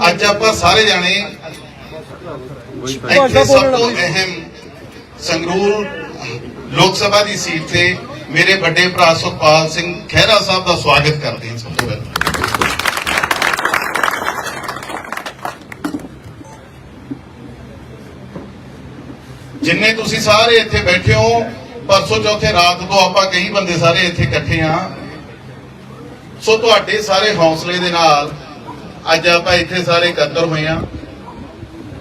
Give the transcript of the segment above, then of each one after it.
ਅੱਜ ਆਪਾਂ ਸਾਰੇ ਜਾਣੇ ਇੱਥੇ ਸਭ ਤੋਂ ਅਹਿਮ ਸੰਗਰੂਰ ਲੋਕ ਸਭਾ ਦੀ ਸੀਟ ਤੇ ਮੇਰੇ ਵੱਡੇ ਭਰਾ ਸੁਖਪਾਲ ਸਿੰਘ ਖਹਿਰਾ ਸਾਹਿਬ ਦਾ ਸਵਾਗਤ ਕਰਦੇ ਹਾਂ ਸਭ ਤੋਂ ਪਹਿਲਾਂ। ਜਿੰਨੇ ਤੁਸੀਂ ਸਾਰੇ ਇੱਥੇ ਬੈਠੇ ਹੋ ਪਰਸੋਂ ਚੌਥੇ ਰਾਤ ਤੋਂ ਆਪਾਂ ਕਈ ਬੰਦੇ ਸਾਰੇ ਇੱਥੇ ਇਕੱਠੇ ਆ ਸੋ ਤੁਹਾਡੇ ਸਾਰੇ ਹੌਸਲੇ ਦੇ ਨਾਲ ਅੱਜ ਆਪਾਂ ਇੱਥੇ ਸਾਰੇ ਇਕੱਤਰ ਹੋਏ ਆ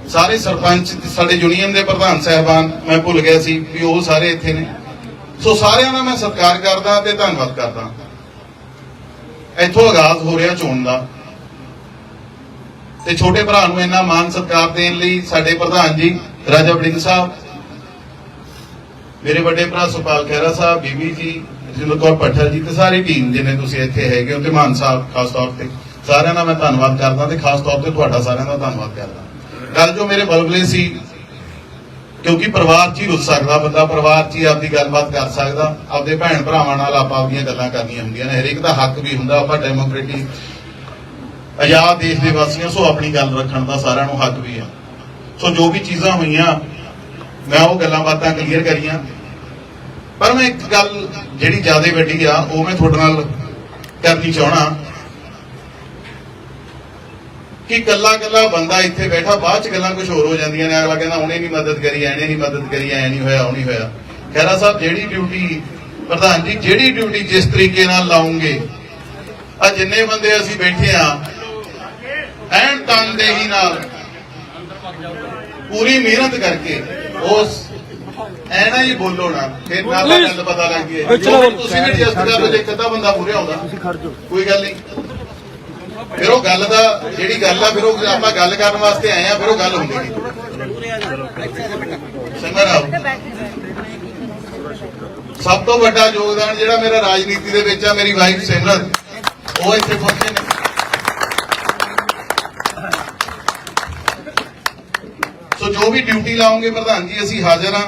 ਸਾਰੇ ਸਰਪੰਚ ਸਾਡੇ ਯੂਨੀਅਨ ਦੇ ਪ੍ਰਧਾਨ ਸਹਿਬਾਨ, ਮੈਂ ਭੁੱਲ ਗਿਆ ਸੀ ਵੀ ਉਹ ਸਾਰੇ ਇੱਥੇ ਨੇ। ਸੋ ਸਾਰਿਆਂ ਦਾ ਮੈਂ ਸਤਿਕਾਰ ਕਰਦਾ ਤੇ ਧੰਨਵਾਦ ਕਰਦਾ। ਇੱਥੋਂ ਆਗਾਜ਼ ਹੋ ਰਿਹਾ ਚੋਣ ਦਾ। ਤੇ ਛੋਟੇ ਭਰਾ ਨੂੰ ਇੰਨਾ ਮਾਨ ਸਤਿਕਾਰ ਦੇਣ ਲਈ ਸਾਡੇ ਪ੍ਰਧਾਨ ਜੀ, ਰਾਜਾ ਵੜਿੰਗ ਸਾਹਿਬ, ਮੇਰੇ ਵੱਡੇ ਭਰਾ ਸੁਪਾਲ ਖਹਿਰਾ ਸਾਹਿਬ, ਬੀਬੀ ਜੀ ਜਿੰਦਰ ਕੌਰ ਪੱਠਲ ਜੀ ਤੇ ਸਾਰੀ ਟੀਮ ਜਿਹਨੇ ਤੁਸੀਂ ਇੱਥੇ ਹੈਗੇ ਹੋ ਤੇ ਮਾਨ ਸਾਹਿਬ, ਖਾਸ ਤੌਰ ਤੇ। ਸਾਰਿਆਂ ਦਾ ਮੈਂ ਧੰਨਵਾਦ ਕਰਦਾ ਤੇ ਖਾਸ ਤੌਰ ਤੇ ਤੁਹਾਡਾ ਸਾਰਿਆਂ ਦਾ ਧੰਨਵਾਦ ਕਰਦਾ। ਗੱਲ ਜੋ ਮੇਰੇ ਬਲਬਲੇ ਸੀ, ਕਿਉਂਕਿ ਪਰਿਵਾਰ 'ਚ ਹੀ ਰੁੱਸ ਸਕਦਾ ਬੰਦਾ, ਪਰਿਵਾਰ 'ਚ ਹੀ ਆਪਦੀ ਗੱਲਬਾਤ ਕਰ ਸਕਦਾ, ਆਪਦੇ ਭੈਣ ਭਰਾਵਾਂ ਨਾਲ ਆਪਾਂ ਆਪਦੀਆਂ ਗੱਲਾਂ ਕਰਨੀਆਂ ਹੁੰਦੀਆਂ ਨੇ, ਹਰੇਕ ਦਾ ਹੱਕ ਵੀ ਹੁੰਦਾ, ਆਪਾਂ ਡੈਮੋਕ੍ਰੇਟਿਕ ਆਜ਼ਾਦ ਦੇਸ਼ ਦੇ ਵਾਸੀਆਂ, ਸੋ ਆਪਣੀ ਗੱਲ ਰੱਖਣ ਦਾ ਸਾਰਿਆਂ ਨੂੰ ਹੱਕ ਵੀ ਆ। ਸੋ ਜੋ ਵੀ ਚੀਜ਼ਾਂ ਹੋਈਆਂ, ਮੈਂ ਉਹ ਗੱਲਾਂ ਬਾਤਾਂ ਕਲੀਅਰ ਕਰੀਆਂ। ਪਰ ਮੈਂ ਇੱਕ ਗੱਲ ਜਿਹੜੀ ਜ਼ਿਆਦਾ ਵੱਡੀ ਆ, ਉਹ ਮੈਂ ਤੁਹਾਡੇ ਨਾਲ ਕਰਨੀ ਚਾਹਣਾ ਕਿ ਕੱਲਾ ਕੱਲਾ ਬੰਦਾ ਇੱਥੇ ਬੈਠਾ ਬਾਅਦ ਚ ਗੱਲਾਂ ਕੁਝ ਹੋਰ ਹੋ ਜਾਂਦੀਆਂ ਨੇ। ਅਗਲਾ ਕਹਿੰਦਾ ਉਹਨੇ ਨਹੀਂ ਮਦਦ ਕਰੀ ਐਨੇ ਨਹੀਂ ਮਦਦ ਕਰੀ ਐ ਨਹੀਂ ਹੋਇਆ ਉਹ ਨਹੀਂ ਹੋਇਆ। ਖੈਰਾ ਸਾਹਿਬ ਜਿਹੜੀ ਡਿਊਟੀ ਪ੍ਰਧਾਨ ਜੀ ਜਿਹੜੀ ਡਿਊਟੀ ਜਿਸ ਤਰੀਕੇ ਨਾਲ ਲਾਉਂਗੇ ਆ ਜਿੰਨੇ ਬੰਦੇ ਅਸੀਂ ਬੈਠੇ ਆ ਐਨ ਤਨਦੇਹੀ ਨਾਲ ਪੂਰੀ ਮਿਹਨਤ ਕਰਕੇ ਉਸ ਐਨਾ ਹੀ ਬੋਲੋ ਨਾ ਫਿਰ ਨਾ ਗੱਲ ਪਤਾ ਲੱਗ। ਤੁਸੀਂ ਵੀ ਜਿਸ ਤਰ੍ਹਾਂ ਦੇ ਇੱਕ ਅੱਧਾ ਬੰਦਾ ਪੂਰੇ ਆਉਂਦਾ ਕੋਈ ਗੱਲ ਨਹੀਂ। ਫਿਰ ਉਹ ਗੱਲ ਦਾ, ਜਿਹੜੀ ਗੱਲ ਆ, ਫਿਰ ਉਹ ਆਪਾਂ ਗੱਲ ਕਰਨ ਵਾਸਤੇ ਆਏ ਆ, ਫਿਰ ਉਹ ਗੱਲ ਹੁੰਦੀ ਨਹੀਂ। ਸੰਗਰ ਸਭ ਤੋਂ ਵੱਡਾ ਯੋਗਦਾਨ ਜਿਹੜਾ ਮੇਰਾ ਰਾਜਨੀਤੀ ਦੇ ਵਿੱਚ ਆ, ਮੇਰੀ ਵਾਈਫ ਸਿਮਰਨ ਉਹ ਇੱਥੇ ਪਹੁੰਚੇ ਨੇ। ਸੋ ਜੋ ਵੀ ਡਿਊਟੀ ਲਾਉਂਗੇ ਪ੍ਰਧਾਨ ਜੀ, ਅਸੀਂ ਹਾਜ਼ਰ ਹਾਂ।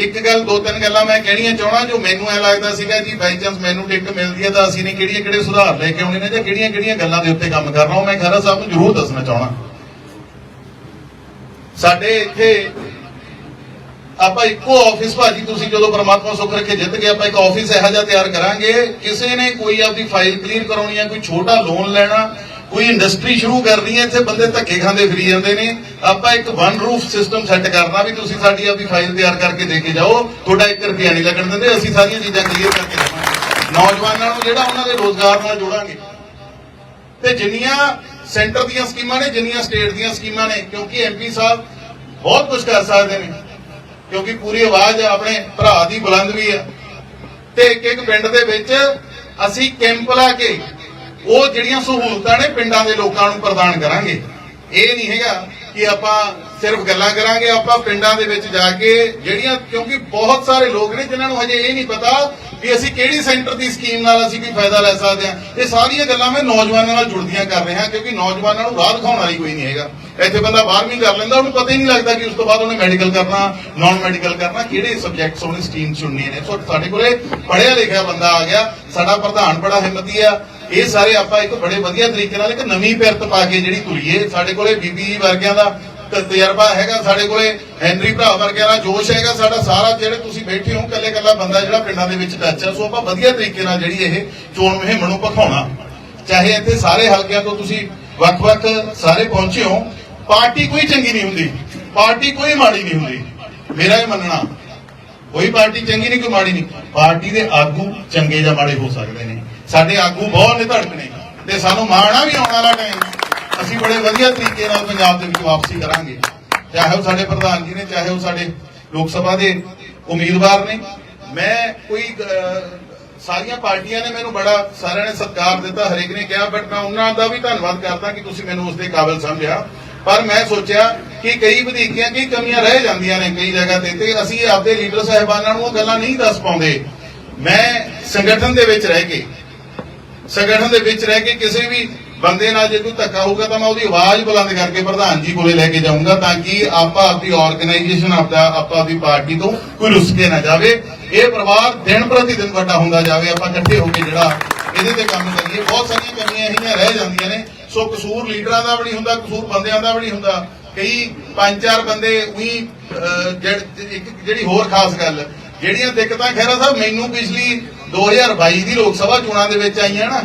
ਇੱਕ ਗੱਲ, ਦੋ ਤਿੰਨ ਗੱਲਾਂ ਮੈਂ ਕਹਿਣੀਆਂ ਚਾਹਣਾ ਜੋ ਮੈਨੂੰ ਐ ਲੱਗਦਾ ਸੀਗਾ ਜੀ ਬਾਈ ਚਾਂਸ ਮੈਨੂੰ ਟਿਕਟ ਮਿਲਦੀ ਹੈ ਤਾਂ ਅਸੀਂ ਨੇ ਕਿਹੜੀਆਂ ਕਿਹੜੇ ਸੁਧਾਰ ਲੈ ਕੇ ਆਉਣੇ ਨੇ ਜਾਂ ਕਿਹੜੀਆਂ ਕਿਹੜੀਆਂ ਗੱਲਾਂ ਦੇ ਉੱਤੇ ਕੰਮ ਕਰਨਾ, ਉਹ ਮੈਂ ਖਹਿਰਾ ਸਾਹਿਬ ਨੂੰ ਜ਼ਰੂਰ ਦੱਸਣਾ ਚਾਹਣਾ ਸਾਡੇ ਇੱਥੇ ਆਪਾਂ ਇੱਕੋ ਆਫਿਸ ਭਾਜੀ, ਤੁਸੀਂ ਜਦੋਂ ਪਰਮਾਤਮਾ ਸੁੱਖ ਰੱਖੇ ਜਿੱਤ ਗਏ, ਆਪਾਂ ਇੱਕ ਆਫਿਸ ਇਹੋ ਜਿਹਾ ਤਿਆਰ ਕਰਾਂਗੇ। ਕਿਸੇ ਨੇ ਕੋਈ ਆਪਦੀ ਫਾਈਲ ਕਲੀਅਰ ਕਰਾਉਣੀ ਹੈ, ਕੋਈ ਛੋਟਾ ਲੋਨ ਲੈਣਾ ਕੋਈ ਇੰਡਸਟਰੀ ਸ਼ੁਰੂ ਕਰਨੀ ਹੈ, ਇੱਥੇ ਬੰਦੇ ਧੱਕੇ ਖਾਂਦੇ ਫਿਰੀ ਜਾਂਦੇ ਨੇ। ਆਪਾਂ ਇੱਕ ਵਨ ਰੂਫ ਸਿਸਟਮ ਸੈੱਟ ਕਰਨਾ ਵੀ ਤੁਸੀਂ ਸਾਡੀ ਆਪਦੀ ਫਾਈਲ ਤਿਆਰ ਕਰਕੇ ਦੇ ਕੇ ਜਾਓ। ਤੁਹਾਡਾ 1 ਰੁਪਿਆ ਨਹੀਂ ਲੱਗਣ ਦਿੰਦੇ, ਅਸੀਂ ਸਾਰੀਆਂ ਚੀਜ਼ਾਂ ਕਲੀਅਰ ਕਰਕੇ ਦੇਵਾਂਗੇ। ਨੌਜਵਾਨਾਂ ਨੂੰ ਜਿਹੜਾ ਉਹਨਾਂ ਦੇ ਰੋਜ਼ਗਾਰ ਨਾਲ ਜੋੜਾਂਗੇ। ਤੇ ਜਿੰਨੀਆਂ ਸੈਂਟਰ ਦੀਆਂ ਸਕੀਮਾਂ ਨੇ, ਜਿੰਨੀਆਂ ਸਟੇਟ ਦੀਆਂ ਸਕੀਮਾਂ ਨੇ, ਕਿਉਂਕਿ ਐਮਪੀ ਸਾਹਿਬ ਬਹੁਤ ਕੁਝ ਕਰ ਸਕਦੇ ਨੇ। ਕਿਉਂਕਿ ਪੂਰੀ ਆਵਾਜ਼ ਆਪਣੇ ਭਰਾ ਦੀ ਬੁਲੰਦ ਵੀ ਹੈ ਤੇ ਇੱਕ ਇੱਕ ਪਿੰਡ ਦੇ ਵਿੱਚ ਅਸੀਂ ਕੈਂਪ ਲਾ ਕੇ ਉਹ ਜਿਹੜੀਆਂ ਸਹੂਲਤਾਂ ਨੇ ਪਿੰਡਾਂ ਦੇ ਲੋਕਾਂ ਨੂੰ ਪ੍ਰਦਾਨ ਕਰਾਂਗੇ। ਇਹ ਨਹੀਂ ਹੈਗਾ ਕਿ ਆਪਾਂ ਸਿਰਫ ਗੱਲਾਂ ਕਰਾਂਗੇ, ਆਪਾਂ ਪਿੰਡਾਂ ਦੇ ਵਿੱਚ ਜਾ ਕੇ ਜਿਹੜੀਆਂ, ਕਿਉਂਕਿ ਬਹੁਤ ਸਾਰੇ ਲੋਕ ਨੇ ਜਿਨ੍ਹਾਂ ਨੂੰ ਹਜੇ ਇਹ ਨਹੀਂ ਪਤਾ ਵੀ ਅਸੀਂ ਕਿਹੜੀ ਸੈਂਟਰ ਦੀ ਸਕੀਮ ਨਾਲ ਅਸੀਂ ਕੋਈ ਫਾਇਦਾ ਲੈ ਸਕਦੇ ਹਾਂ। ਇਹ ਸਾਰੀਆਂ ਗੱਲਾਂ ਮੈਂ ਨੌਜਵਾਨਾਂ ਨਾਲ ਜੁੜਦੀਆਂ ਕਰ ਰਿਹਾ, ਕਿਉਂਕਿ ਨੌਜਵਾਨਾਂ ਨੂੰ ਰਾਹ ਦਿਖਾਉਣ ਵਾਲੀ ਕੋਈ ਨਹੀਂ ਹੈਗਾ। ਇੱਥੇ ਬੰਦਾ 12ਵੀਂ ਕਰ ਲੈਂਦਾ, ਉਹਨੂੰ ਪਤਾ ਹੀ ਨਹੀਂ ਲੱਗਦਾ ਕਿ ਉਸ ਤੋਂ ਬਾਅਦ ਉਹਨੇ ਮੈਡੀਕਲ ਕਰਨਾ ਨਾਨ ਮੈਡੀਕਲ ਕਰਨਾ, ਕਿਹੜੇ ਸਬਜੈਕਟਸ ਉਹਨੇ ਸਟਰੀਮ ਚੁਣਨੀਆਂ ਨੇ। ਸੋ ਸਾਡੇ ਕੋਲੇ ਪੜ੍ਹਿਆ ਲਿਖਿਆ ਬੰਦਾ ਆ ਗਿਆ, ਸਾਡਾ ਪ੍ਰਧਾਨ ਬੜਾ ਹਿੰਮਤੀ ਆ। ਇਹ ਸਾਰੇ ਆਪਾਂ ਇੱਕ ਬੜੇ ਵਧੀਆ ਤਰੀਕੇ ਨਾਲ ਇੱਕ ਨਵੀਂ ਪਿਰਤ ਪਾ ਕੇ ਜਿਹੜੀ ਤੁਰੀਏ ਸਾਡੇ ਕੋਲੇ ਬੀਬੀ ਜੀ ਵਰਗਿਆਂ ਦਾ ਤਜਰਬਾ ਹੈਗਾ, ਸਾਡੇ ਕੋਲੇ ਹੈਨਰੀ ਭਰਾ ਵਰਗਿਆਂ ਦਾ ਜੋਸ਼ ਹੈਗਾ, ਸਾਡਾ ਸਾਰਾ ਜਿਹੜੇ ਤੁਸੀਂ ਬੈਠੇ ਹੋ ਕੱਲੇ ਕੱਲਾ ਬੰਦਾ ਜਿਹੜਾ ਪਿੰਡਾਂ ਦੇ ਵਿੱਚ ਟੱਚ ਹੈ ਸੋ ਆਪਾਂ ਵਧੀਆ ਤਰੀਕੇ ਨਾਲ ਜਿਹੜੀ ਇਹ ਚੋਣ ਮੁਹਿੰਮ ਨੂੰ ਭਖਾਉਣਾ। ਚਾਹੇ ਇੱਥੇ ਸਾਰੇ ਹਲਕਿਆਂ ਤੋਂ ਤੁਸੀਂ ਵੱਖ-ਵੱਖ ਸਾਰੇ ਪਹੁੰਚੇ ਹੋ, ਪਾਰਟੀ ਕੋਈ ਚੰਗੀ ਨਹੀਂ ਹੁੰਦੀ, ਪਾਰਟੀ ਕੋਈ ਮਾੜੀ ਨਹੀਂ ਹੁੰਦੀ। ਮੇਰਾ ਇਹ ਮੰਨਣਾ, ਕੋਈ ਪਾਰਟੀ ਚੰਗੀ ਨਹੀਂ, ਕੋਈ ਮਾੜੀ ਨਹੀਂ। ਪਾਰਟੀ ਦੇ ਆਗੂ ਚੰਗੇ ਜਾਂ ਮਾੜੇ ਹੋ ਸਕਦੇ ਨੇ। ਸਾਡੇ ਆਗੂ ਬਹੁਤ ਨੇ ਧੜਕਣੇ ਤੇ ਸਾਨੂੰ ਮਾਣਾ ਵੀ ਆਉਣ ਵਾਲਾ ਟਾਈਮ ਅਸੀਂ ਬੜੇ ਵਧੀਆ ਤਰੀਕੇ ਨਾਲ ਪੰਜਾਬ ਦੇ ਵਿੱਚ ਵਾਪਸੀ ਕਰਾਂਗੇ। ਚਾਹੇ ਉਹ ਸਾਡੇ ਪ੍ਰਧਾਨ ਜੀ ਨੇ, ਚਾਹੇ ਉਹ ਸਾਡੇ ਲੋਕ ਸਭਾ ਦੇ ਉਮੀਦਵਾਰ ਨੇ। ਮੈਂ ਕੋਈ ਸਾਰੀਆਂ ਪਾਰਟੀਆਂ ਨੇ ਮੈਨੂੰ ਬੜਾ ਸਾਰਿਆਂ ਨੇ ਸਤਿਕਾਰ ਦਿੱਤਾ, ਹਰੇਕ ਨੇ ਕਿਹਾ ਬਟ ਮੈਂ ਉਹਨਾਂ ਦਾ ਵੀ ਧੰਨਵਾਦ ਕਰਦਾ ਕਿ ਤੁਸੀਂ ਮੈਨੂੰ ਉਸ ਦੇ ਕਾਬਿਲ ਸਮਝਿਆ। ਪਰ ਮੈਂ ਸੋਚਿਆ ਕਿ ਕਈ ਵਧੀਕੀਆਂ, ਕਈ ਕਮੀਆਂ ਰਹਿ ਜਾਂਦੀਆਂ ਨੇ ਕਈ ਜਗ੍ਹਾ ਤੇ ਤੇ ਅਸੀਂ ਆਪਦੇ ਲੀਡਰ ਸਾਹਿਬਾਨਾਂ ਨੂੰ ਉਹ ਗੱਲਾਂ ਨਹੀਂ ਦੱਸ ਪਾਉਂਦੇ। ਮੈਂ ਸੰਗਠਨ ਦੇ ਵਿੱਚ ਰਹਿ ਕੇ ਸੰਗਠਨ ਦੇ ਵਿੱਚ ਰਹਿ ਕੇ ਕਿਸੇ ਵੀ ਬੰਦੇ ਨਾਲ ਜੇ ਕੋਈ ਧੱਕਾ ਹੋਊਗਾ ਤਾਂ ਮੈਂ ਉਹਦੀ ਆਵਾਜ਼ ਬੁਲੰਦ ਕਰਕੇ ਪ੍ਰਧਾਨ ਜੀ ਕੋਲੇ ਲੈ ਕੇ ਜਾਊਂਗਾ ਤਾਂ ਕਿ ਆਪਾਂ ਆਪਦੀ ਆਰਗੇਨਾਈਜੇਸ਼ਨ ਆਪਦਾ, ਆਪਾਂ ਆਪਦੀ ਪਾਰਟੀ ਤੋਂ ਕੋਈ ਰੁੱਸ ਨਾ ਜਾਵੇ। ਇਹ ਪਰਿਵਾਰ ਦਿਨ ਪ੍ਰਤੀ ਦਿਨ ਵੱਡਾ ਹੁੰਦਾ ਜਾਵੇ। ਆਪਾਂ ਇਕੱਠੇ ਹੋ ਕੇ ਜਿਹੜਾ ਇਹਦੇ ਤੇ ਕੰਮ ਕਰੀਏ। ਬਹੁਤ ਸਾਰੀਆਂ ਕਮੀਆਂ ਇਹੀਆਂ ਰਹਿ ਜਾਂਦੀਆਂ ਨੇ। ਸੋ ਕਸੂਰ ਲੀਡਰਾਂ ਦਾ ਵੀ ਨਹੀਂ ਹੁੰਦਾ, ਕਸੂਰ ਬੰਦਿਆਂ ਦਾ ਵੀ ਨਹੀਂ ਹੁੰਦਾ। ਕਈ ਪੰਜ ਚਾਰ ਬੰਦੇ ਉਹੀ ਜਿਹੜੀ ਹੋਰ ਖਾਸ ਗੱਲ, ਜਿਹੜੀਆਂ ਦਿੱਕਤਾਂ ਖੈਰਾ ਸਾਹਿਬ, ਮੈਨੂੰ ਪਿਛਲੀ 2022 ਦੀ ਲੋਕ ਸਭਾ ਚੋਣਾਂ ਦੇ ਵਿੱਚ ਆਈਆਂ ਨਾ,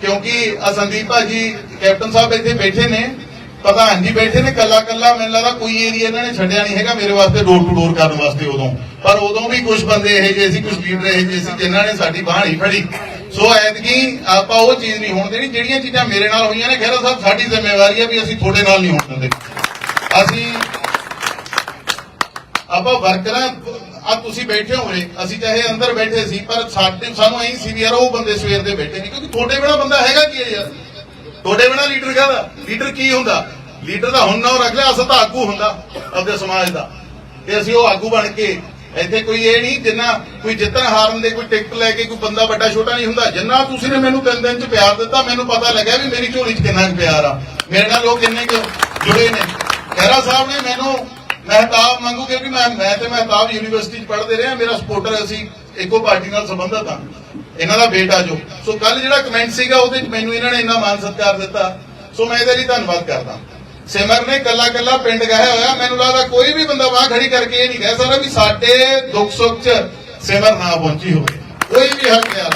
ਕਿਉਂਕਿ ਸੰਦੀਪ ਭਾਜੀ, ਕੈਪਟਨ ਸਾਹਿਬ ਇੱਥੇ ਬੈਠੇ ਨੇ, ਪ੍ਰਧਾਨ ਜੀ ਬੈਠੇ ਨੇ ਕੱਲਾ ਕੱਲਾ ਮੈਨੂੰ ਲੱਗਦਾ ਕੋਈ ਏਰੀਆ ਇਹਨਾਂ ਨੇ ਛੱਡਿਆ ਨਹੀਂ ਹੈਗਾ ਮੇਰੇ ਵਾਸਤੇ ਡੋਰ ਟੂ ਡੋਰ ਕਰਨ ਵਾਸਤੇ ਉਦੋਂ। ਪਰ ਉਦੋਂ ਵੀ ਕੁਝ ਬੰਦੇ ਇਹੋ ਜਿਹੇ ਸੀ ਕੁਝ ਲੀਡਰ ਇਹੋ ਜਿਹੇ ਸੀ, ਜਿਨ੍ਹਾਂ ਨੇ ਸਾਡੀ ਬਾਹ ਨਹੀਂ ਫੜੀ। ਸੋ ਐਤਕੀ ਆਪਾਂ ਉਹ ਚੀਜ਼ ਨਹੀਂ ਹੋਣ ਦੇਣੀ, ਜਿਹੜੀਆਂ ਚੀਜ਼ਾਂ ਮੇਰੇ ਨਾਲ ਹੋਈਆਂ ਨੇ, ਖੈਰਾ ਸਾਹਿਬ, ਸਾਡੀ ਜ਼ਿੰਮੇਵਾਰੀ ਹੈ ਵੀ ਅਸੀਂ ਤੁਹਾਡੇ ਨਾਲ ਨਹੀਂ ਹੋਣ ਦਿੰਦੇ। ਅਸੀਂ ਆਪਾਂ ਵਰਕਰਾਂ ਆ ਤੁਸੀਂ ਬੈਠੇ ਹੋਏ ਅਸੀਂ ਚਾਹੇ ਅੰਦਰ ਬੈਠੇ ਸੀ, ਪਰ ਸਾਡੇ ਸਾਨੂੰ ਐਂ ਸੀ ਵੀ ਯਾਰ ਉਹ ਬੰਦੇ ਸਵੇਰ ਦੇ ਬੈਠੇ ਨਹੀਂ ਕਿਉਂਕਿ ਤੁਹਾਡੇ ਬਿਨਾ ਬੰਦਾ ਹੈਗਾ ਕੀ ਹੈ ਯਾਰ? ਤੁਹਾਡੇ ਬਿਨਾ ਲੀਡਰ ਕਾਹਦਾ? ਲੀਡਰ ਕੀ ਹੁੰਦਾ? ਲੀਡਰ ਦਾ ਹੁਣ ਨਾਮ ਰੱਖ ਲਿਆ, ਅਸਲ ਤਾਂ ਆਗੂ ਹੁੰਦਾ ਆਪਦੇ ਸਮਾਜ ਦਾ। ਤੇ ਅਸੀਂ ਉਹ ਆਗੂ ਬਣ ਕੇ, ਇੱਥੇ ਕੋਈ ਇਹ ਨਹੀਂ, ਜਿੰਨਾ ਕੋਈ ਜਿੱਤਣ ਹਾਰਨ ਦੇ ਕੋਈ ਟਿਕਟ ਲੈ ਕੇ ਕੋਈ ਬੰਦਾ ਵੱਡਾ ਛੋਟਾ ਨਹੀਂ ਹੁੰਦਾ। ਜਿੰਨਾ ਤੁਸੀਂ ਨੇ ਮੈਨੂੰ ਤਿੰਨ ਦਿਨ ਚ ਪਿਆਰ ਦਿੱਤਾ, ਮੈਨੂੰ ਪਤਾ ਲੱਗਿਆ ਵੀ ਮੇਰੀ ਝੋਲੀ ਚ ਕਿੰਨਾ ਕੁ ਪਿਆਰ ਆ। ਮੇਰੇ ਨਾਲ ਲੋਕ ਕਿੰਨੇ ਕੁ ਜੁੜੇ ਨੇ। ਖਹਿਰਾ ਸਾਹਿਬ ਨੇ ਮੈਨੂੰ ਮਹਿਤਾਬ ਮੰਗੂ ਕਿਉਂਕਿ ਮੈਂ ਮੈਂ ਤੇ ਮਹਿਤਾਬ ਯੂਨੀਵਰਸਿਟੀ ਚ ਪੜ੍ਹਦੇ ਰਹੇ ਹਾਂ, ਮੇਰਾ ਸਪੋਰਟਰ ਅਸੀਂ ਇੱਕੋ ਪਾਰਟੀ ਨਾਲ ਸੰਬੰਧਤ ਹਾਂ। ਇਹਨਾਂ ਦਾ ਬੇਟਾ ਜੋ। ਸੋ ਕੱਲ ਜਿਹੜਾ ਕਮੈਂਟ ਸੀਗਾ, ਉਹਦੇ ਚ ਮੈਨੂੰ ਇਹਨਾਂ ਨੇ ਇੰਨਾ ਮਾਨ ਸਤਿਕਾਰ ਦਿੱਤਾ। ਸੋ ਮੈਂ ਇਹਦੇ ਲਈ ਧੰਨਵਾਦ ਕਰਦਾ। ਸਿਮਰ ਨੇ ਕੱਲਾ ਕੱਲਾ ਪਿੰਡ ਗਾਇਆ ਹੋਇਆ। ਮੈਨੂੰ ਲੱਗਦਾ ਕੋਈ ਵੀ ਬੰਦਾ ਬਾਹ ਖੜੀ ਕਰਕੇ ਇਹ ਨਹੀਂ ਕਹਿ ਸਕਦਾ ਵੀ ਸਾਡੇ ਦੁੱਖ ਸੁੱਖ ਚ ਸਿਮਰ ਨਾ ਪਹੁੰਚੀ ਹੋਵੇ। ਕੋਈ ਵੀ ਹੱਕ ਯਾਰ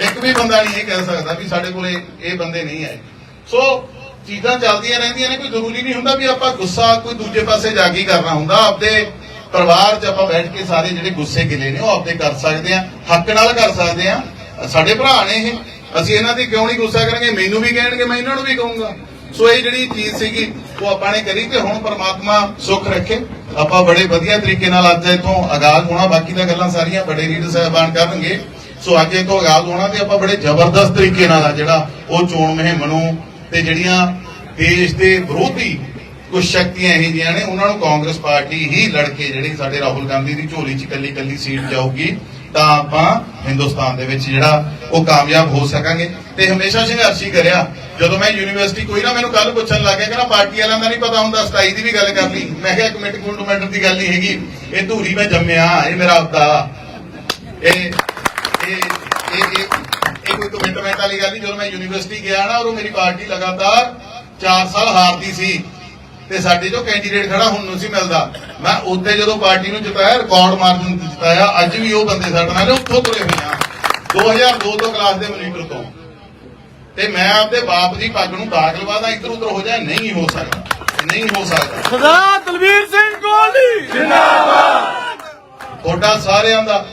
ਇੱਕ ਵੀ ਬੰਦਾ ਨਹੀਂ ਇਹ ਕਹਿ ਸਕਦਾ ਵੀ ਸਾਡੇ ਕੋਲੇ ਇਹ ਬੰਦੇ ਨਹੀਂ ਆਏ। ਸੋ ਚੀਜ਼ਾਂ ਚੱਲਦੀਆਂ ਰਹਿੰਦੀਆਂ ਨੇ, ਕੋਈ ਜ਼ਰੂਰੀ ਨਹੀਂ ਹੁੰਦਾ ਵੀ ਆਪਾਂ ਗੁੱਸਾ ਕੋਈ ਦੂਜੇ ਪਾਸੇ ਜਾ ਕੇ ਕਰਨਾ ਹੁੰਦਾ। ਆਪਦੇ ਪਰਿਵਾਰ 'ਚ ਆਪਾਂ ਬੈਠ ਕੇ ਸਾਰੇ ਜਿਹੜੇ ਗੁੱਸੇ ਗਿਲੇ ਨੇ, ਉਹ ਆਪਦੇ ਕਰ ਸਕਦੇ ਆ ਹੱਕ ਨਾਲ ਕਰ ਸਕਦੇ ਆ ਸਾਡੇ ਭਰਾ ਨੇ ਇਹ। ਅਸੀਂ ਇਹਨਾਂ ਤੇ ਕਿਉਂ ਨਹੀਂ ਗੁੱਸਾ ਕਰਾਂਗੇ? ਮੈਨੂੰ ਵੀ ਕਹਿਣਗੇ, ਮੈਂ ਇਹਨਾਂ ਨੂੰ ਵੀ ਕਹੂੰਗਾ। ਸੋ ਇਹ ਜਿਹੜੀ ਚੀਜ਼ ਸੀਗੀ, ਉਹ ਆਪਾਂ ਨੇ ਕਰੀ ਤੇ ਹੁਣ ਪਰਮਾਤਮਾ ਸੁੱਖ ਰੱਖੇ। ਆਪਾਂ ਬੜੇ ਵਧੀਆ ਤਰੀਕੇ ਨਾਲ ਅੱਜ ਇਥੋਂ ਆਗਾਜ਼ ਹੋਣਾ, ਬਾਕੀ ਤਾਂ ਗੱਲਾਂ ਸਾਰੀਆਂ ਬੜੇ ਲੀਡਰ ਸਾਹਿਬਾਨ ਕਰਨਗੇ। ਸੋ ਅੱਜ ਇਥੋਂ ਆਗਾਜ਼ ਹੋਣਾ ਤੇ ਆਪਾਂ ਬੜੇ ਜ਼ਬਰਦਸਤ ਤਰੀਕੇ ਨਾਲ ਆ ਜਿਹੜਾ ਉਹ ਚੋਣ ਮੁਹਿੰਮ ਨੂੰ ਤੇ ਜਿਹੜੀਆਂ ਦੇਸ਼ ਦੇ ਵਿਰੋਧੀ ਕੁਝ ਸ਼ਕਤੀਆਂ ਇਹ ਜਿਹੀਆਂ ਨੇ, ਉਹਨਾਂ ਨੂੰ ਕਾਂਗਰਸ ਪਾਰਟੀ ਹੀ ਲੜ ਕੇ ਜਿਹੜੀ ਸਾਡੇ ਰਾਹੁਲ ਗਾਂਧੀ ਦੀ ਝੋਲੀ 'ਚ ਕੱਲੀ ਕੱਲੀ ਸੀਟ ਜਾਊਗੀ, ਤਾਂ ਆਪਾਂ ਹਿੰਦੁਸਤਾਨ ਦੇ ਵਿੱਚ ਜਿਹੜਾ ਉਹ ਕਾਮਯਾਬ ਹੋ ਸਕਾਂਗੇ। ਤੇ ਹਮੇਸ਼ਾ ਸੰਘਰਸ਼ੀ ਕਰਿਆ। ਜਦੋਂ ਮੈਂ ਯੂਨੀਵਰਸਿਟੀ ਕੋਈ ਨਾ ਮੈਨੂੰ ਕੱਲ ਪੁੱਛਣ ਲੱਗ ਗਿਆ ਕਹਿੰਦਾ ਪਾਰਟੀ ਵਾਲਿਆਂ ਦਾ ਨਹੀਂ ਪਤਾ ਹੁੰਦਾ 27 ਦੀ ਵੀ ਗੱਲ ਕਰ ਲਈ। ਮੈਂ ਕਿਹਾ ਕਮੇਟੀ ਗੁੰਡ ਮੈਟਰ ਦੀ ਗੱਲ ਨਹੀਂ ਹੈਗੀ। ਇਹ ਧੂਰੀ ਮੈਂ ਜੰਮਿਆ, ਇਹ ਮੇਰਾ ਆਪਦਾ। ਇਹ ਇਹ ਇਹ ਕੋਈ ਕਮਿਟਮੈਂਟ ਵਾਲੀ ਗੱਲ ਨਹੀਂ ਜਦੋਂ ਮੈਂ ਯੂਨੀਵਰਸਿਟੀ ਗਿਆ ਨਾ ਉਦੋਂ ਮੇਰੀ ਪਾਰਟੀ ਲਗਾਤਾਰ 4 ਸਾਲ ਹਾਰਦੀ ਸੀ ਤੇ ਸਾਡੇ ਜੋ ਕੈਂਡੀਡੇਟ ਖੜਾ ਹੁਣ ਨੂੰ ਸੀ ਮਿਲਦਾ। ਮੈਂ ਉੱਤੇ ਜਦੋਂ ਪਾਰਟੀ ਨੂੰ ਜਿਤਾਇਆ ਰਿਕਾਰਡ ਮਾਰਜਨ ਜਿਤਾਇਆ ਅੱਜ ਵੀ ਉਹ ਬੰਦੇ ਸਾਡੇ ਨਾਲ ਉੱਥੋਂ ਤੁਰੇ ਹੋਏ ਆ। 2002 ਤੋਂ ਕਲਾਸ ਦੇ ਮਨੀਟਰ ਤੋਂ। ਤੇ ਮੈਂ ਆਪਦੇ ਬਾਪ ਦੀ ਪੱਗ ਨੂੰ ਦਾਗ ਲਵਾਦਾ ਇੱਧਰ ਉੱਧਰ ਹੋ ਜਾਏ ਨਹੀਂ ਹੋ ਸਕਦਾ ਨਹੀਂ ਹੋ ਸਕਦਾ। ਸਰਦਾਰ ਦਲਵੀਰ ਸਿੰਘ ਕੋਹਲੀ। ਤੁਹਾਡਾ ਸਾਰਿਆਂ ਦਾ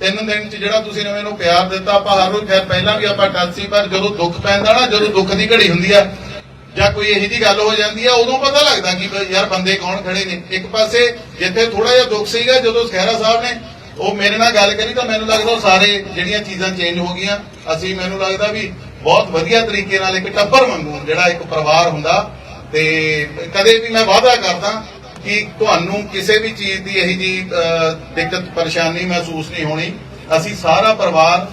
ਤਿੰਨ ਦਿਨ ਚ ਜਿਹੜਾ ਤੁਸੀਂ ਨਵੇਂ ਨੂੰ ਪਿਆਰ ਦਿੱਤਾ, ਆਪਾਂ ਹਰ ਰੋਜ਼ ਖੈਰ ਪਹਿਲਾਂ ਵੀ ਆਪਾਂ ਟੱਚ ਪਰ ਜਦੋਂ ਦੁੱਖ ਪੈਂਦਾ ਨਾ, ਜਦੋਂ ਦੁੱਖ ਦੀ ਘੜੀ ਹੁੰਦੀ ਆ, ਜਾਂ ਕੋਈ ਇਹੋ ਜੀ ਗੱਲ ਹੋ ਜਾਂਦੀ ਆ, ਉਦੋਂ ਪਤਾ ਲੱਗਦਾ ਕਿ ਯਾਰ ਬੰਦੇ ਕੌਣ ਖੜੇ ਨੇ। ਇੱਕ ਪਾਸੇ ਜਿੱਥੇ ਥੋੜਾ ਜਿਹਾ ਦੁੱਖ ਸੀਗਾ, ਜਦੋਂ ਖਹਿਰਾ ਸਾਹਿਬ ਨੇ ਉਹ ਮੇਰੇ ਨਾਲ ਗੱਲ ਕਰੀ ਤਾਂ ਮੈਨੂੰ ਲੱਗਦਾ ਉਹ ਸਾਰੇ ਜਿਹੜੀਆਂ ਚੀਜ਼ਾਂ ਚੇਂਜ ਹੋ ਗਈਆਂ। ਅਸੀਂ, ਮੈਨੂੰ ਲੱਗਦਾ ਵੀ ਬਹੁਤ ਵਧੀਆ ਤਰੀਕੇ ਨਾਲ ਇੱਕ ਟੱਬਰ ਵਾਂਗੂ ਜਿਹੜਾ ਇੱਕ ਪਰਿਵਾਰ ਹੁੰਦਾ, ਤੇ ਕਦੇ ਵੀ ਮੈਂ ਵਾਅਦਾ ਕਰਦਾ ਕਿ ਤੁਹਾਨੂੰ ਕਿਸੇ ਵੀ ਚੀਜ਼ ਦੀ ਇਹੀ ਜੀ ਦਿੱਕਤ, ਪਰੇਸ਼ਾਨੀ ਮਹਿਸੂਸ ਨਹੀਂ ਹੋਣੀ। ਅਸੀਂ ਸਾਰਾ ਪਰਿਵਾਰ,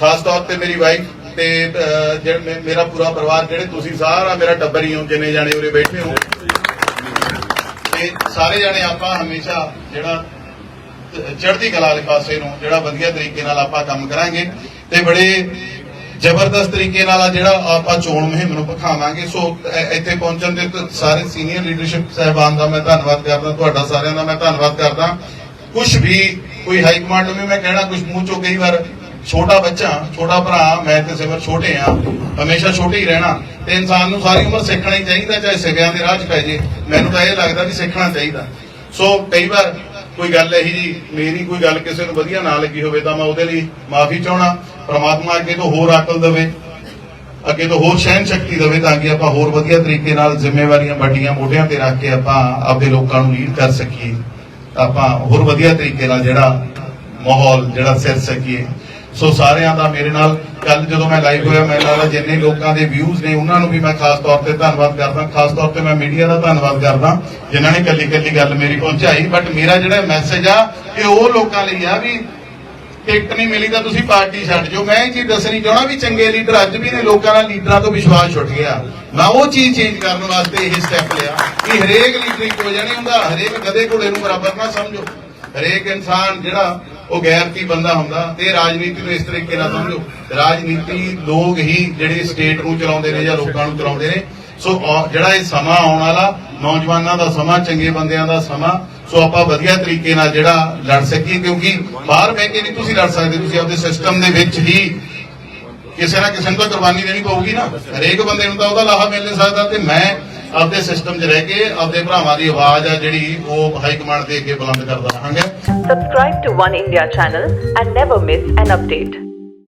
ਖਾਸ ਤੌਰ ਤੇ ਮੇਰੀ ਵਾਈਫ ਤੇ ਜਿਹੜਾ ਮੇਰਾ ਪੂਰਾ ਪਰਿਵਾਰ, ਜਿਹੜੇ ਤੁਸੀਂ ਸਾਰਾ ਮੇਰਾ ਟੱਬਰ ਹੀ ਹੋ, ਜਿੰਨੇ ਜਾਣੇ ਉਰੇ ਬੈਠੇ ਹੋ। ਤੇ ਸਾਰੇ ਜਾਣੇ ਆਪਾਂ ਹਮੇਸ਼ਾ ਜਿਹੜਾ ਚੜ੍ਹਦੀ ਕਲਾ ਵਾਲੇ ਪਾਸੇ ਨੂੰ, ਜਿਹੜਾ ਵਧੀਆ ਤਰੀਕੇ ਨਾਲ ਆਪਾਂ ਕੰਮ ਕਰਾਂਗੇ। ਤੇ ਬੜੇ ਜ਼ਬਰਦਸਤ ਤਰੀਕੇ ਨਾਲ ਜਿਹੜਾ ਆਪਾਂ ਚੋਣ ਮੁਹਿੰਮ ਨੂੰ ਪਖਾਵਾਂਗੇ ਸੋ ਇੱਥੇ ਪਹੁੰਚਣ ਦੇ ਸਾਰੇ ਸੀਨੀਅਰ ਲੀਡਰਸ਼ਿਪ ਸਹਿਬਾਨ ਦਾ ਮੈਂ ਧੰਨਵਾਦ ਕਰਦਾ, ਤੁਹਾਡਾ ਸਾਰਿਆਂ ਦਾ ਮੈਂ ਧੰਨਵਾਦ ਕਰਦਾ। ਕੁਝ ਵੀ ਕੋਈ ਹਾਈ ਕਮਾਂਡ ਨੂੰ ਵੀ ਮੈਂ ਕਹਿਣਾ ਕੁਝ ਮੂੰਹ ਚੋਂ ਕਈ ਵਾਰ ਛੋਟਾ ਬੱਚਾ, ਛੋਟਾ ਭਰਾ, ਮੈਂ ਤੇ ਸਿਮਰ ਛੋਟੇ ਆ, ਹਮੇਸ਼ਾ ਛੋਟੇ ਹੀ ਰਹਿਣਾ। ਤੇ ਇਨਸਾਨ ਨੂੰ ਸਾਰੀ ਉਮਰ ਸਿੱਖਣਾ ਹੀ ਚਾਹੀਦਾ, ਚਾਹੇ ਸਿਵਿਆਂ ਦੇ ਰਾਹ 'ਚ ਪੈ ਜੇ। ਮੈਨੂੰ ਤਾਂ ਇਹ ਲੱਗਦਾ ਵੀ ਸਿੱਖਣਾ ਚਾਹੀਦਾ। ਸੋ, ਕਈ ਵਾਰ ਕੋਈ ਗੱਲ ਇਹੀ ਜੀ, ਮੇਰੀ ਕੋਈ ਗੱਲ ਕਿਸੇ ਨੂੰ ਵਧੀਆ ਨਾ ਲੱਗੀ ਹੋਵੇ ਤਾਂ ਮੈਂ ਉਹਦੇ ਲਈ ਮਾਫੀ ਚਾਹਣਾ ਪ੍ਰਮਾਤਮਾ ਅੱਗੇ ਤੋਂ ਹੋਰ ਅਕਲ ਦੇਵੇ, ਅੱਗੇ ਤੋਂ ਹੋਰ ਸਹਿਨ ਸ਼ਕਤੀ ਦੇਵੇ ਤਾਂ ਕਿ ਆਪਾਂ ਹੋਰ ਵਧੀਆ ਤਰੀਕੇ ਨਾਲ ਜ਼ਿੰਮੇਵਾਰੀਆਂ ਵੱਡੀਆਂ ਮੋਢਿਆਂ ਤੇ ਰੱਖ ਕੇ ਆਪਾਂ ਆਪਣੇ ਲੋਕਾਂ ਨੂੰ ਲੀਡ ਕਰ ਸਕੀਏ ਆਪਾਂ ਹੋਰ ਵਧੀਆ ਤਰੀਕੇ ਨਾਲ ਜਿਹੜਾ ਮਾਹੌਲ, ਜਿਹੜਾ ਸਿਰ ਸਕੀਏ। ਸੋ ਸਾਰਿਆਂ ਦਾ ਮੇਰੇ ਨਾਲ ਕੱਲ ਜਦੋਂ ਮੈਂ ਲਾਈਵ ਹੋਇਆ ਮੈਂ ਲੱਗਦਾ ਜਿੰਨੇ ਲੋਕਾਂ ਦੇ ਵਿਊਜ਼ ਨੇ, ਉਹਨਾਂ ਨੂੰ ਵੀ ਮੈਂ ਖਾਸ ਤੌਰ ਤੇ ਧੰਨਵਾਦ ਕਰਦਾ। ਖਾਸ ਤੌਰ ਤੇ ਮੈਂ ਮੀਡੀਆ ਦਾ ਧੰਨਵਾਦ ਕਰਦਾ, ਜਿਨ੍ਹਾਂ ਨੇ ਕੱਲੀ ਕੱਲੀ ਗੱਲ ਮੇਰੀ ਪਹੁੰਚਾਈ। ਬਟ ਮੇਰਾ ਜਿਹੜਾ ਮੈਸੇਜ ਆ, ਇਹ ਉਹ ਲੋਕਾਂ ਲਈ ਆ ਵੀ ਟਿਕਟ ਨਹੀਂ ਮਿਲੀ ਤਾਂ ਤੁਸੀਂ ਪਾਰਟੀ ਛੱਡ ਜਾਓ। ਮੈਂ ਇਹ ਚੀਜ਼ ਦੱਸਣੀ ਚਾਹਣਾ ਵੀ ਚੰਗੇ ਲੀਡਰ ਅੱਜ ਵੀ ਨੇ, ਲੋਕਾਂ ਦਾ ਲੀਡਰਾਂ ਤੋਂ ਵਿਸ਼ਵਾਸ ਛੁੱਟ ਗਿਆ। ਮੈਂ ਉਹ ਚੀਜ਼ ਚੇਂਜ ਕਰਨ ਵਾਸਤੇ ਇਹ ਸਟੈਪ ਲਿਆ ਕਿ ਹਰੇਕ ਲੀਡਰ ਇੱਕੋ ਜਿਹਾ ਨਹੀਂ ਹੁੰਦਾ, ਹਰੇਕ ਗਧੇ ਘੋੜੇ ਨੂੰ ਬਰਾਬਰ ਨਾ ਸਮਝੋ। ਹਰੇਕ ਇਨਸਾਨ ਜਿਹੜਾ ਉਹ ਗੈਰਤੀ ਬੰਦਾ ਹੁੰਦਾ ਤੇ ਰਾਜਨੀਤੀ ਨੂੰ ਇਸ ਤਰੀਕੇ ਨਾਲ ਸਮਝੋ। ਰਾਜਨੀਤੀ ਲੋਕ ਹੀ ਜਿਹੜੇ ਸਟੇਟ ਨੂੰ ਚਲਾਉਂਦੇ ਨੇ ਜਾਂ ਲੋਕਾਂ ਨੂੰ ਚਲਾਉਂਦੇ ਨੇ। ਸੋ ਜਿਹੜਾ ਇਹ ਸਮਾਂ ਆਉਣ ਵਾਲਾ, ਨੌਜਵਾਨਾਂ ਦਾ ਸਮਾਂ, ਚੰਗੇ ਬੰਦਿਆਂ ਦਾ ਸਮਾਂ ਸੋ ਆਪਾਂ ਵਧੀਆ ਤਰੀਕੇ ਨਾਲ ਜਿਹੜਾ ਲੜ ਸਕੀਏ, ਕਿਉਂਕਿ ਬਾਹਰ ਬਹਿ ਕੇ ਨਹੀਂ ਤੁਸੀਂ ਲੜ ਸਕਦੇ, ਤੁਸੀਂ ਆਪਦੇ ਸਿਸਟਮ ਦੇ ਵਿੱਚ ਹੀ ਕਿਸੇ ਨਾ ਕਿਸੇ ਨੂੰ ਤਾਂ ਕੁਰਬਾਨੀ ਦੇਣੀ ਪਊਗੀ ਨਾ। ਹਰੇਕ ਬੰਦੇ ਨੂੰ ਤਾਂ ਉਹਦਾ ਲਾਹਾ ਮਿਲ ਨਹੀਂ ਸਕਦਾ ਤੇ ਮੈਂ ਆਪਦੇ ਸਿਸਟਮ 'ਚ ਰਹਿ ਕੇ ਆਪਦੇ ਭਰਾਵਾਂ ਦੀ ਆਵਾਜ਼ ਆ ਜਿਹੜੀ ਉਹ ਹਾਈ ਕਮਾਂਡ ਦੇ ਅੱਗੇ ਬੁਲੰਦ ਕਰਦਾ ਰਹਾਂਗੇ subscribe to One India channel and never miss an update